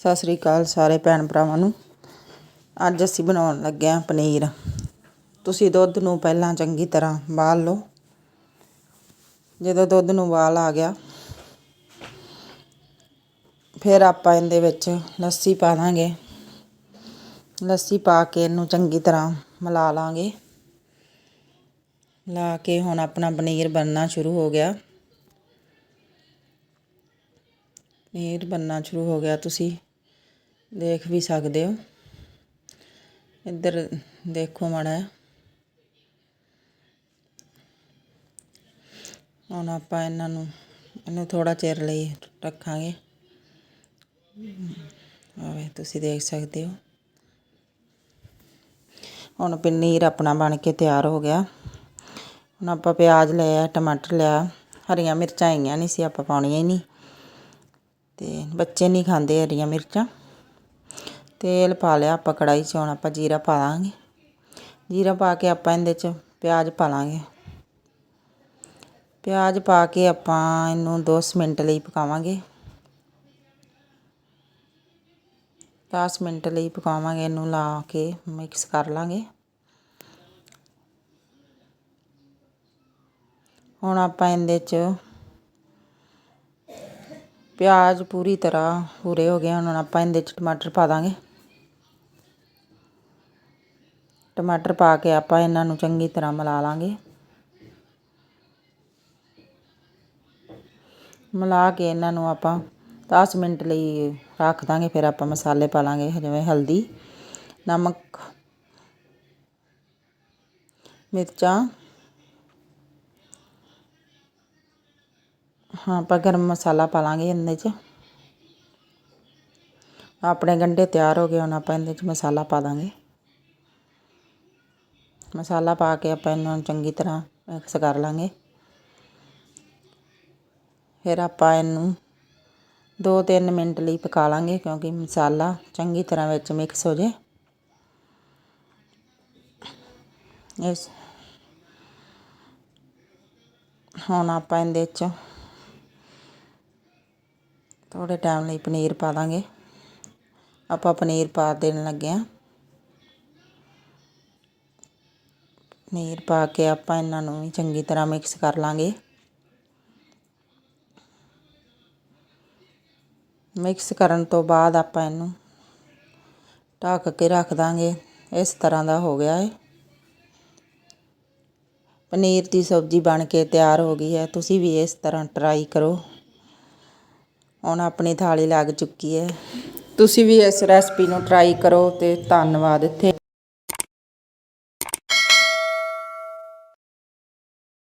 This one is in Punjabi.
ਸਤਿ ਸ੍ਰੀ ਅਕਾਲ ਸਾਰੇ ਭੈਣ ਭਰਾਵਾਂ ਨੂੰ। ਅੱਜ ਅਸੀਂ ਬਣਾਉਣ ਲੱਗੇ ਹਾਂ ਪਨੀਰ। ਤੁਸੀਂ ਦੁੱਧ ਨੂੰ ਪਹਿਲਾਂ ਚੰਗੀ ਤਰ੍ਹਾਂ ਬਾਲ ਲਓ। ਜਦੋਂ ਦੁੱਧ ਨੂੰ ਬਾਲ ਆ ਗਿਆ, ਫਿਰ ਆਪਾਂ ਇਹਦੇ ਵਿੱਚ ਲੱਸੀ ਪਾ ਦਾਂਗੇ। ਲੱਸੀ ਪਾ ਕੇ ਇਹਨੂੰ ਚੰਗੀ ਤਰ੍ਹਾਂ ਮਿਲਾ ਲਾਂਗੇ। ਲਾ ਕੇ ਹੁਣ ਆਪਣਾ ਪਨੀਰ ਬਣਨਾ ਸ਼ੁਰੂ ਹੋ ਗਿਆ। ਪਨੀਰ ਬਣਨਾ ਸ਼ੁਰੂ ਹੋ ਗਿਆ। ਤੁਸੀਂ ਦੇਖ ਵੀ ਸਕਦੇ ਹੋ। ਇੱਧਰ ਦੇਖੋ ਮਾੜਾ ਹੁਣ ਆਪਾਂ ਇਹਨਾਂ ਨੂੰ, ਇਹਨੂੰ ਥੋੜਾ ਚਿਰ ਲਈ ਰੱਖਾਂਗੇ। ਆਵੇ, ਤੁਸੀਂ ਦੇਖ ਸਕਦੇ ਹੋ। ਹੁਣ ਪਨੀਰ ਆਪਣਾ ਬਣ ਕੇ ਤਿਆਰ ਹੋ ਗਿਆ। ਹੁਣ ਆਪਾਂ ਪਿਆਜ਼ ਲਿਆ, ਟਮਾਟਰ ਲਿਆ, ਹਰੀਆਂ ਮਿਰਚਾਂ ਹੈਗੀਆਂ ਨਹੀਂ ਸੀ, ਆਪਾਂ ਪਾਉਣੀਆਂ ਹੀ ਨਹੀਂ। ਤੇ ਬੱਚੇ ਨਹੀਂ ਖਾਂਦੇ ਹਰੀਆਂ ਮਿਰਚਾਂ। ਤੇਲ ਪਾ ਲਿਆ ਆਪਾਂ ਕੜਾਈ 'ਚ, ਹੁਣ ਆਪਾਂ ਜੀਰਾ ਪਾ ਦਾਂਗੇ। ਜੀਰਾ ਪਾ ਕੇ ਆਪਾਂ ਇਹਦੇ 'ਚ ਪਿਆਜ਼ ਪਾ ਲਾਂਗੇ। ਪਿਆਜ਼ ਪਾ ਕੇ ਆਪਾਂ ਇਹਨੂੰ 2 ਮਿੰਟ ਲਈ ਪਕਾਵਾਂਗੇ। 10 ਮਿੰਟ ਲਈ ਪਕਾਵਾਂਗੇ, ਇਹਨੂੰ ਲਾ ਕੇ ਮਿਕਸ ਕਰ ਲਾਂਗੇ। ਹੁਣ ਆਪਾਂ ਇਹਦੇ 'ਚ ਪਿਆਜ਼ ਪੂਰੀ ਤਰ੍ਹਾਂ ਪੂਰੇ ਹੋ ਗਏ, ਹੁਣ ਆਪਾਂ ਇਹਦੇ 'ਚ ਟਮਾਟਰ ਪਾ ਦਾਂਗੇ। ਟਮਾਟਰ ਪਾ ਕੇ ਆਪਾਂ ਇਹਨਾਂ ਨੂੰ ਚੰਗੀ ਤਰ੍ਹਾਂ ਮਿਲਾ ਲਾਂਗੇ। ਮਿਲਾ ਕੇ ਇਹਨਾਂ ਨੂੰ ਆਪਾਂ 10 ਮਿੰਟ ਲਈ ਰੱਖ ਦਾਂਗੇ, ਫਿਰ ਆਪਾਂ ਮਸਾਲੇ ਪਾ ਲਾਂਗੇ, ਜਿਵੇਂ ਹਲਦੀ, ਨਮਕ, ਮਿਰਚਾਂ। ਹਾਂ, ਆਪਾਂ ਗਰਮ ਮਸਾਲਾ ਪਾ ਲਾਂਗੇ ਇਹਦੇ 'ਚ। ਆਪਣੇ ਗੰਡੇ ਤਿਆਰ ਹੋ ਗਏ, ਹੁਣ ਆਪਾਂ ਇਹਦੇ 'ਚ ਮਸਾਲਾ ਪਾ ਦਾਂਗੇ। ਮਸਾਲਾ ਪਾ ਕੇ ਆਪਾਂ ਇਹਨਾਂ ਨੂੰ ਚੰਗੀ ਤਰ੍ਹਾਂ ਮਿਕਸ ਕਰ ਲਾਂਗੇ। ਫਿਰ ਆਪਾਂ ਇਹਨੂੰ 2-3 ਮਿੰਟ ਲਈ ਪਕਾ ਲਾਂਗੇ ਕਿਉਂਕਿ ਮਸਾਲਾ ਚੰਗੀ ਤਰ੍ਹਾਂ ਵਿੱਚ ਮਿਕਸ ਹੋ ਜੇ। ਇਸ ਹੁਣ ਆਪਾਂ ਇਹਦੇ ਵਿੱਚ ਥੋੜੇ ਟਾਈਮ ਲਈ ਪਨੀਰ ਪਾ ਦਾਂਗੇ ਆਪਾਂ ਪਨੀਰ ਪਾ ਦੇਣ ਲੱਗੇ ਆ ਪਨੀਰ ਪਾ ਕੇ ਆਪਾਂ ਇਹਨਾਂ ਨੂੰ ਵੀ ਚੰਗੀ ਤਰ੍ਹਾਂ ਮਿਕਸ ਕਰ ਲਾਂਗੇ। ਮਿਕਸ ਕਰਨ ਤੋਂ ਬਾਅਦ ਆਪਾਂ ਇਹਨੂੰ ਢੱਕ ਕੇ ਰੱਖ ਦਾਂਗੇ। ਇਸ ਤਰ੍ਹਾਂ ਦਾ ਹੋ ਗਿਆ ਹੈ ਪਨੀਰ ਦੀ ਸਬਜ਼ੀ ਬਣ ਕੇ ਤਿਆਰ ਹੋ ਗਈ ਹੈ। ਤੁਸੀਂ ਵੀ ਇਸ ਤਰ੍ਹਾਂ ਟਰਾਈ ਕਰੋ। ਹੁਣ ਆਪਣੀ ਥਾਲੀ ਲੱਗ ਚੁੱਕੀ ਹੈ। ਤੁਸੀਂ ਵੀ ਇਸ ਰੈਸਪੀ ਨੂੰ ਟਰਾਈ ਕਰੋ ਤੇ ਧੰਨਵਾਦ ਇੱਥੇ।